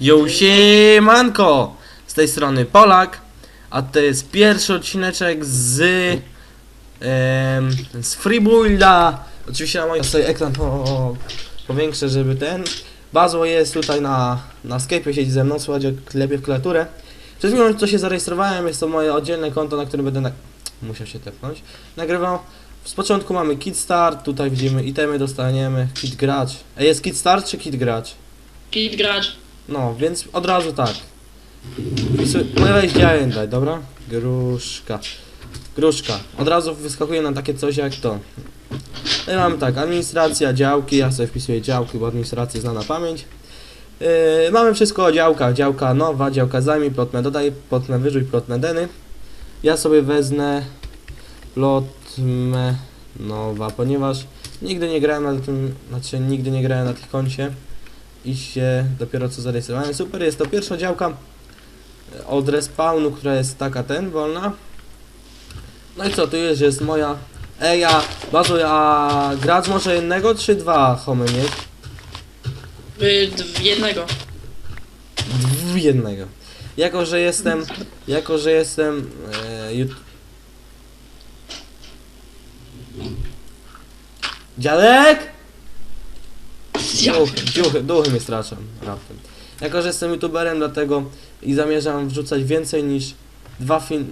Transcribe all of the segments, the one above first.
Yo, siemanko! Z tej strony Polak, a to jest pierwszy odcineczek z... em, z Freebuilda. Oczywiście na moim sobie ekran po, powiększę, żeby ten... Bazło jest tutaj na, na Skype'ie, siedzi ze mną, słuchajcie, klepie w klawiaturę. Przed chwilą co się zarejestrowałem, jest to moje oddzielne konto, na którym będę... Na... Musiał się tepnąć. Nagrywał. Z początku mamy Kit Start, tutaj widzimy itemy dostaniemy, Kit Gracz. A jest Kit Start czy Kit Gracz? Kit gracz. No, więc od razu tak. Wpisuj- No działem daj, dobra? Gruszka. Gruszka. Od razu wyskakuje nam takie coś jak to. No i mamy tak, administracja, działki, ja sobie wpisuję działki, bo administracja zna na pamięć. Yy, mamy wszystko o działkach, działka nowa, działka zajmij, plotne dodaj, plotne wyrzuć, plotne deny. Ja sobie wezmę plotme nowa, ponieważ nigdy nie grałem na tym, znaczy nigdy nie grałem na tych koncie i się dopiero co zarejestrowałem. Super, jest to pierwsza działka od respawnu, która jest taka ten, wolna. No i co, tu jest, że jest moja... Ej, a bazuj, a gracz może jednego czy dwa homy mieć? Y, d- jednego. Dw- jednego. Jako, że jestem, jako, że jestem e, jut... Dziadek? Ja. Duchy, duchy mnie straszą, raptem. Jako, że jestem youtuberem, dlatego i zamierzam wrzucać więcej niż dwa film...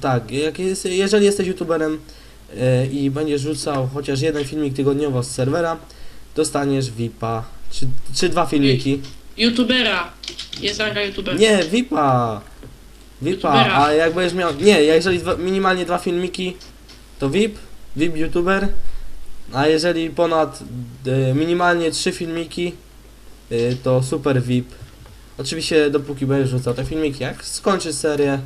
Tak, jak jest, jeżeli jesteś youtuberem e, i będziesz rzucał chociaż jeden filmik tygodniowo z serwera, dostaniesz VIPa. Czy, czy dwa filmiki. Youtubera. Jest ranga youtubera. Nie, VIPa! VIPa, Youtubera. a jak będziesz miał... Nie, jeżeli dwa, minimalnie dwa filmiki, to VIP, VIP youtuber, a jeżeli ponad e, minimalnie trzy filmiki, e, to super VIP. Oczywiście dopóki będziesz rzucał te filmiki, jak skończysz serię,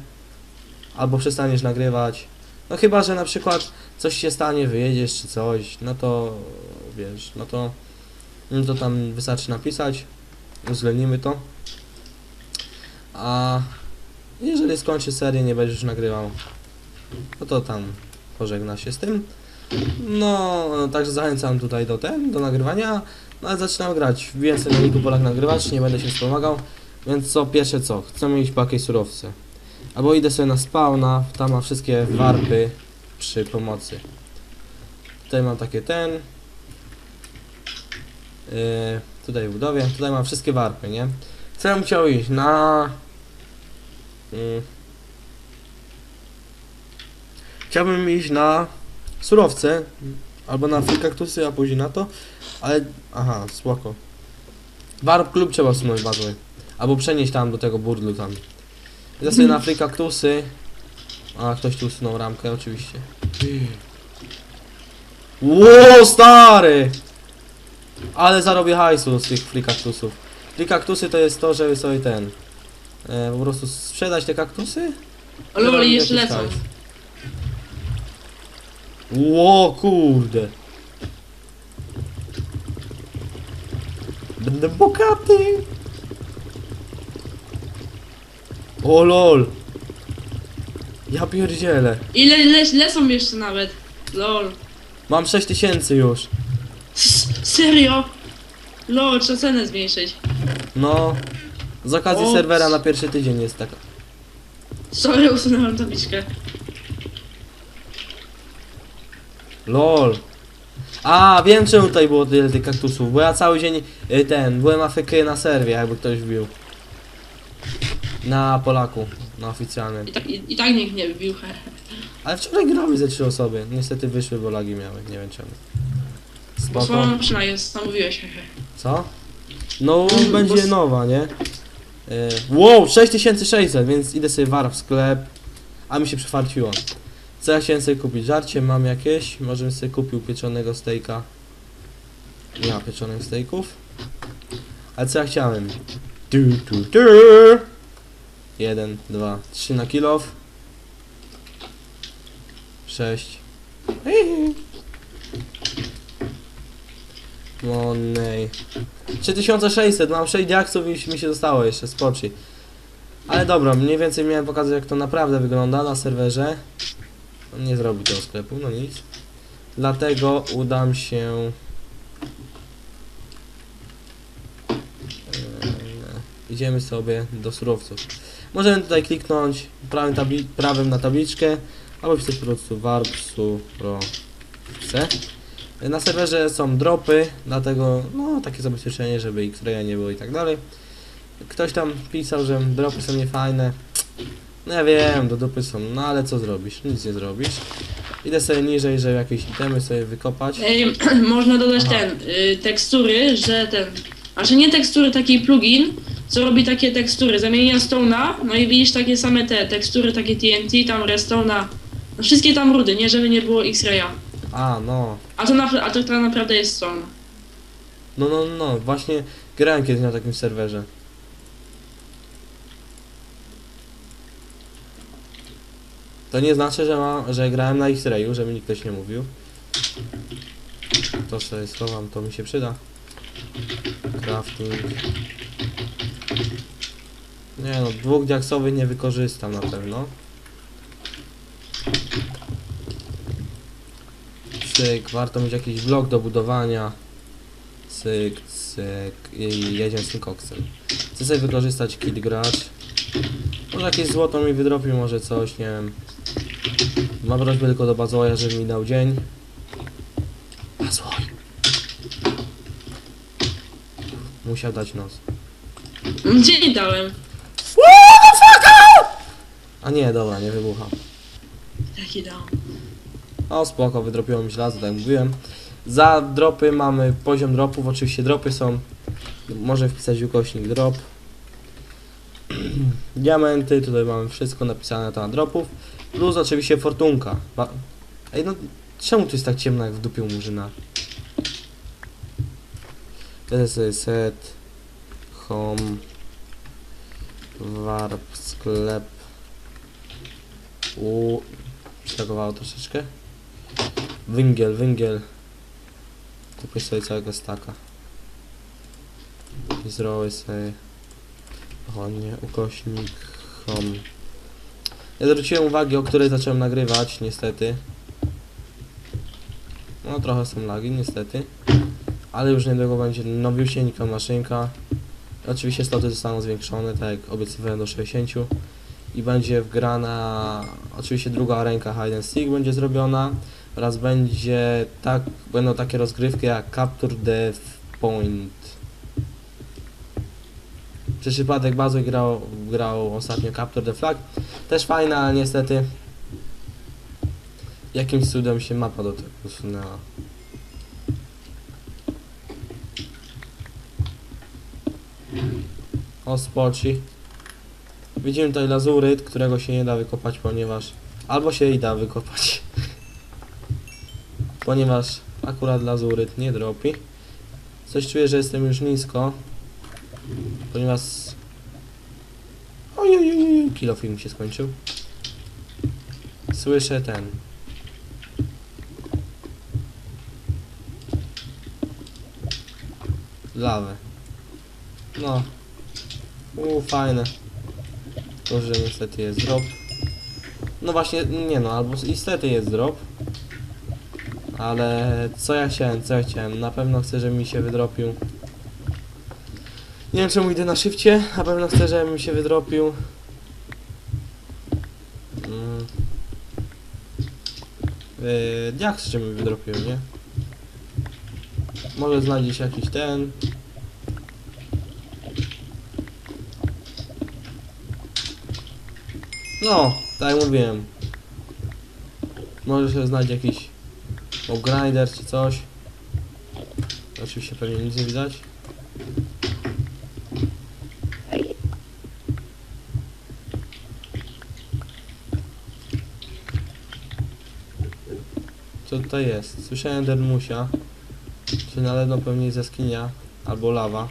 albo przestaniesz nagrywać, no chyba, że na przykład coś się stanie, wyjedziesz czy coś, no to wiesz, no to, no to tam wystarczy napisać, uwzględnimy to. A jeżeli skończy serię, nie będziesz nagrywał, no to tam pożegna się z tym. No, także zachęcam tutaj do ten, do nagrywania. No ale zaczynam grać. Sobie na Niku Polak nagrywacz, nie będę się wspomagał. Więc co, pierwsze co, chcemy iść po surowce. Albo idę sobie na spawna, tam ma wszystkie warpy przy pomocy. Tutaj mam takie ten. Yy, tutaj w budowie, tutaj mam wszystkie warpy, nie? Co ja bym chciał iść? Na... Mm. Chciałbym iść na surowce, albo na free kaktusy, a później na to, ale... Aha, spoko. Warp klub trzeba wsunąć bardzo. Albo przenieść tam do tego burdlu tam. Ja sobie na free kaktusy... A, ktoś tu usunął ramkę, oczywiście. Ło, stary! Ale zarobię hajsu z tych free kaktusów. Free kaktusy to jest to, żeby sobie ten... E, po prostu sprzedać te kaktusy? Zarobić oni jeszcze lecą. hajs. Ło, kurde. Będę bogaty. O lol. Ja pierdzielę. Ile le lecą jeszcze nawet? Lol. Mam 6000 już. S serio? Lol, trzeba cenę zmniejszyć. No. Z okazji Ops. serwera na pierwszy tydzień jest taka. Sorry, usunąłem tabliczkę. LOL. A, wiem czemu tutaj było tyle tych kaktusów, bo ja cały dzień y, ten, byłem afeky na serwie, jakby ktoś wbił. Na Polaku, na oficjalnym. I tak, i, i tak nikt nie wybił. he. Ale wczoraj grały ze trzy osoby, niestety wyszły, bo lagi miały, nie wiem czemu. Bo Spoko. słaba maszyna jest. Co? No, Mm, będzie s- nowa, nie? Y, wow, 6600, więc idę sobie warp w sklep, a mi się przyfarciło. Co ja chciałem sobie kupić? Żarcie mam jakieś, może bym sobie kupił pieczonego stejka. Nie ma pieczonych stejków. Ale co ja chciałem? Tu, tu, tu. Jeden, dwa, trzy na kilof. Sześć. Monej. 3600, mam 6 diaksów i mi się zostało jeszcze, spoczy. Ale dobra, mniej więcej miałem pokazać jak to naprawdę wygląda na serwerze. Nie zrobi tego sklepu, no nic. Dlatego udam się... Eee, idziemy sobie do surowców. Możemy tutaj kliknąć prawym, tabli- prawym na tabliczkę, albo wpisać po prostu surowce. Na serwerze są dropy, dlatego no takie zabezpieczenie, żeby X-raya nie było i tak dalej. Ktoś tam pisał, że dropy są niefajne. No ja wiem, do dupy są, no ale co zrobisz? Nic nie zrobisz. Idę sobie niżej, żeby jakieś itemy sobie wykopać. Ej, można dodać Aha. ten, y, tekstury, że ten, a że nie tekstury, taki plugin, co robi takie tekstury, zamienia Stone'a, no i widzisz takie same te tekstury, takie TNT, tam Redstone'a, no wszystkie tam rudy, nie żeby nie było X-Raya. A, no. A to, na, a to, to naprawdę jest Stone. No, no, no, właśnie grałem kiedyś na takim serwerze. To nie znaczy, że, że grałem na X-Rayu, żeby nikt ktoś nie mówił. To sobie schowam, to mi się przyda. Crafting. Nie no, dwóch diaksowych nie wykorzystam na pewno. Cyk, warto mieć jakiś blok do budowania. Cyk, cyk i jedziemy z tym koksem. Chcę sobie wykorzystać kit gracz. Może jakieś złoto mi wydrobił, może coś, nie wiem. Mam prośbę tylko do Bazoja, żeby mi dał dzień. Bazoj. Musiał dać noc. Gdzie nie dałem? A nie, dobra, nie wybucha. Taki dałem. O spoko, wydropiło mi żelazo, tak jak mówiłem. Za dropy mamy poziom dropów, oczywiście dropy są, może wpisać ukośnik drop. Diamenty, tutaj mamy wszystko napisane na temat dropów. Plus oczywiście fortunka. Ba Ej no, czemu tu jest tak ciemno jak w dupiu murzyna? Jest sobie set, home, warp, sklep. U, Przereagowało troszeczkę. Węgiel, węgiel. Kupię sobie całego staka. I zrobię sobie... O nie, ukośnik home. Nie zwróciłem uwagi, o której zacząłem nagrywać, niestety. No trochę są lagi, niestety. Ale już niedługo będzie nowiusieńka maszynka. Oczywiście sloty zostaną zwiększone, tak jak obiecywałem do 60 i będzie wgrana oczywiście druga ręka hide and seek będzie zrobiona oraz będzie tak, będą takie rozgrywki jak Capture the Point. Przez przypadek Bazoy grał, grał ostatnio Capture the Flag. Też fajna, ale niestety jakimś cudem się mapa do tego usunęła. O, spoci. Widzimy tutaj lazuryt, którego się nie da wykopać, ponieważ... Albo się i da wykopać. ponieważ akurat lazuryt nie dropi. Coś czuję, że jestem już nisko. Ponieważ... Ojej, kilo film się skończył. Słyszę ten. Lawę. No. Uuu, fajne. To, że niestety jest drop. No właśnie, nie no, albo niestety jest drop. Ale co ja chciałem, co ja chciałem? Na pewno chcę, żeby mi się wydropił. Nie wiem czemu idę na szybcie, na pewno chcę, żeby mi się wydropił. Mm. Yy, jak wydropił, nie? Może znajdzie się jakiś ten. No, tak jak mówiłem. Może się znajdzie jakiś grinder czy coś. Oczywiście pewnie nic nie widać. Co tutaj jest? Słyszałem Dermusia. Czy na pewno pewnie jest jaskinia albo lawa.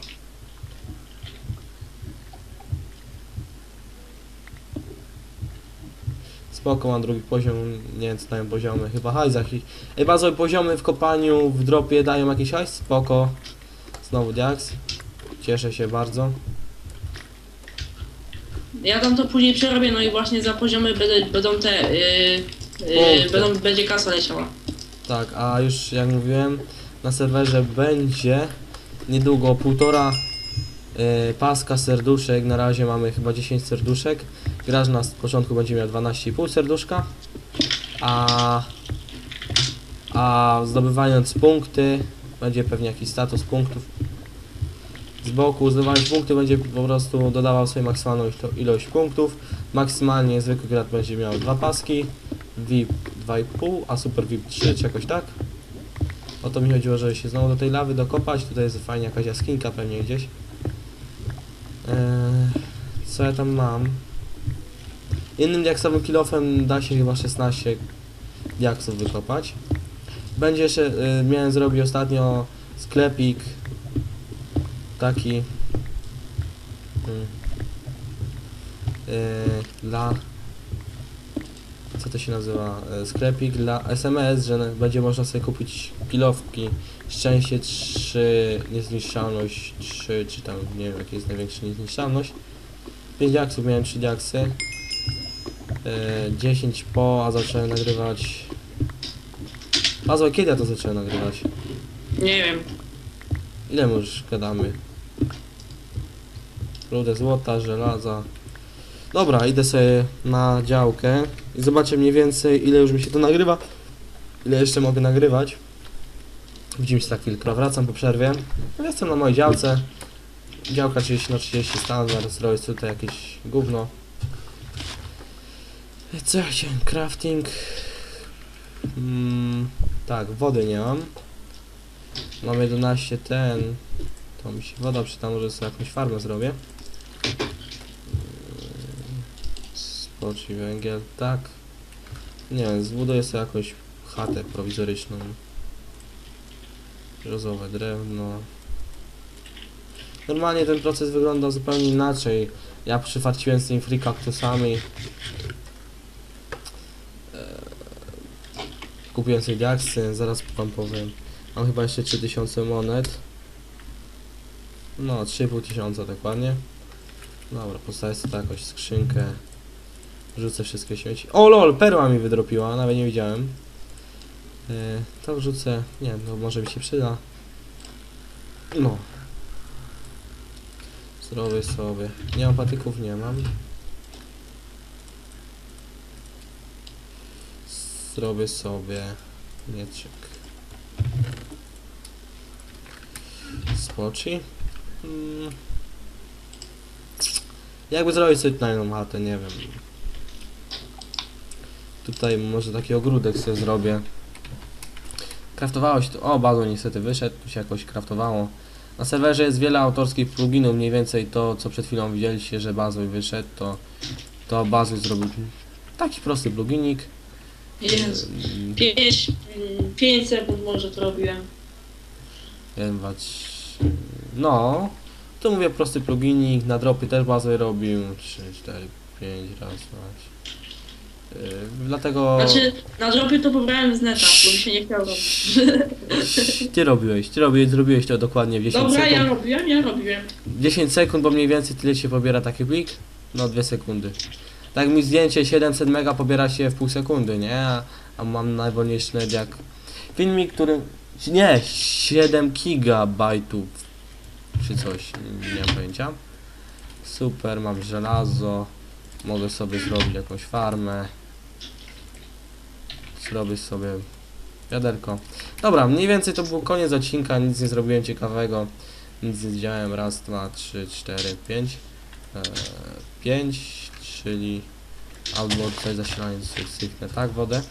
Spoko, mam drugi poziom, nie wiem co dają poziomy, chyba hajs jakiś. Ej, bazowe poziomy w kopaniu, w dropie dają jakiś hajs? Spoko. Znowu diaks. Cieszę się bardzo. Ja tam to później przerobię, no i właśnie za poziomy będą, będą te, yy, Punkty. yy, będą, będzie kasa leciała. Tak, a już jak mówiłem, na serwerze będzie niedługo półtora e, paska serduszek, na razie mamy chyba 10 serduszek. Gracz na początku będzie miał 12,5 serduszka. A, a zdobywając punkty, będzie pewnie jakiś status punktów. Z boku zdobywając punkty będzie po prostu dodawał sobie maksymalną ilość punktów. Maksymalnie zwykły gracz będzie miał dwa paski, VIP 2,5, a Super VIP 3 czy jakoś tak. O to mi chodziło, żeby się znowu do tej lawy dokopać. Tutaj jest fajnie jakaś jaskinka pewnie gdzieś. Eee, co ja tam mam? Innym diaksowym kilofem da się chyba 16 diaksów wykopać. Będzie jeszcze, y, miałem zrobić ostatnio sklepik taki mm, y, dla co to się nazywa e, sklepik dla SMS, że będzie można sobie kupić kilowki szczęście 3, niezniszczalność 3, czy tam nie wiem jaki jest największa niezniszczalność 5 diaksów, miałem 3 diaksy e, 10 po, a zacząłem nagrywać Paweł, kiedy ja to zacząłem nagrywać? Nie wiem. Ile my już gadamy? Rudę złota, żelaza. Dobra, idę sobie na działkę i zobaczę mniej więcej ile już mi się to nagrywa. Ile jeszcze mogę nagrywać. Widzimy się za chwilkę. Wracam po przerwie. No, Jestem na mojej działce. Działka 30 na 30 stan, zaraz zrobię tutaj jakieś gówno. Co ja chciałem? Crafting. Mm, tak, wody nie mam. Mam 11 ten. To mi się woda przyda, może sobie jakąś farmę zrobię. Spocz i węgiel, tak. Nie wiem, zbuduję sobie jakąś chatę prowizoryczną. Brzozowe drewno. Normalnie ten proces wygląda zupełnie inaczej. Ja przyfarciłem z tymi free kaktusami. Eee, Kupiłem sobie diaksy, zaraz wam powiem. Mam chyba jeszcze 3000 monet. No, 3,5 tysiąca dokładnie. Dobra, postawię sobie jakoś skrzynkę. Rzucę wszystkie śmieci. O lol, perła mi wydropiła, nawet nie widziałem. Yy, to wrzucę, nie no może mi się przyda. No. Zrobię sobie. Nie mam patyków, nie mam. Zrobię sobie mieczyk. Spoci. Mm. Jakby zrobić sobie tajną chatę, nie wiem. Tutaj może taki ogródek sobie zrobię. Kraftowało się to. O, bazon niestety wyszedł, tu się jakoś kraftowało. Na serwerze jest wiele autorskich pluginów, mniej więcej to, co przed chwilą widzieliście, że bazuj wyszedł, to, to bazuj zrobił taki prosty pluginik. Jezu. Ym, 5, 5 sekund może to robiłem. Jeden, dwa. No, to mówię prosty pluginik, na dropy też bazę robił. 3, 4, 5, raz, dwa. Yy, dlatego Znaczy, na dropy to pobrałem z neta, bo mi się nie chciało robić. ty robiłeś, ty robiłeś, zrobiłeś to dokładnie w 10 Dobra, ja sekund. robiłem, ja robiłem. 10 sekund, bo mniej więcej tyle się pobiera taki plik. No 2 sekundy. Tak mi zdjęcie 700 mega pobiera się w pół sekundy, nie? A, a mam najwolniejszy net jak filmik, który nie, 7 gigabajtów czy coś, nie mam pojęcia. Super, mam żelazo. Mogę sobie zrobić jakąś farmę. Zrobię sobie wiaderko. Dobra, mniej więcej to był koniec odcinka, nic nie zrobiłem ciekawego. Nic nie widziałem. Raz, dwa, trzy, cztery, pięć. Eee, pięć, czyli albo tutaj zasilanie sypnę, tak, wodę.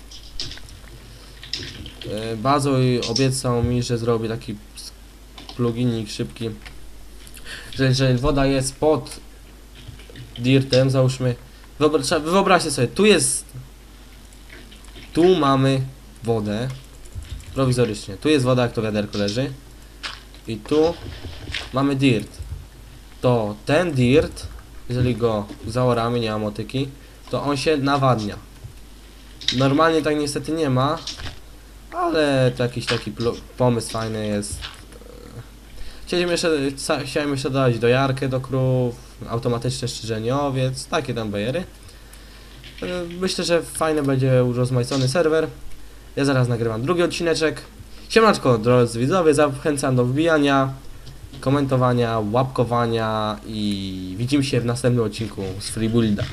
Eee, obiecał mi, że zrobi taki pluginik szybki, że jeżeli woda jest pod dirtem, załóżmy, wyobra- trzeba- wyobraźcie sobie, tu jest, tu mamy wodę, prowizorycznie, tu jest woda, jak to wiaderko leży, i tu mamy dirt. To ten dirt, jeżeli go zaoramy, nie ma motyki, to on się nawadnia. Normalnie tak niestety nie ma, ale to jakiś taki pomysł fajny jest. Chcieliśmy jeszcze, chciałem jeszcze dodać dojarkę do krów, automatyczne szczerzenie owiec, takie tam bajery. E, Myślę, że fajny będzie urozmaicony serwer. Ja zaraz nagrywam drugi odcineczek. Siemanczko, drodzy widzowie, zachęcam do wbijania. komentowania, łapkowania i widzimy się w następnym odcinku z Freebuilda.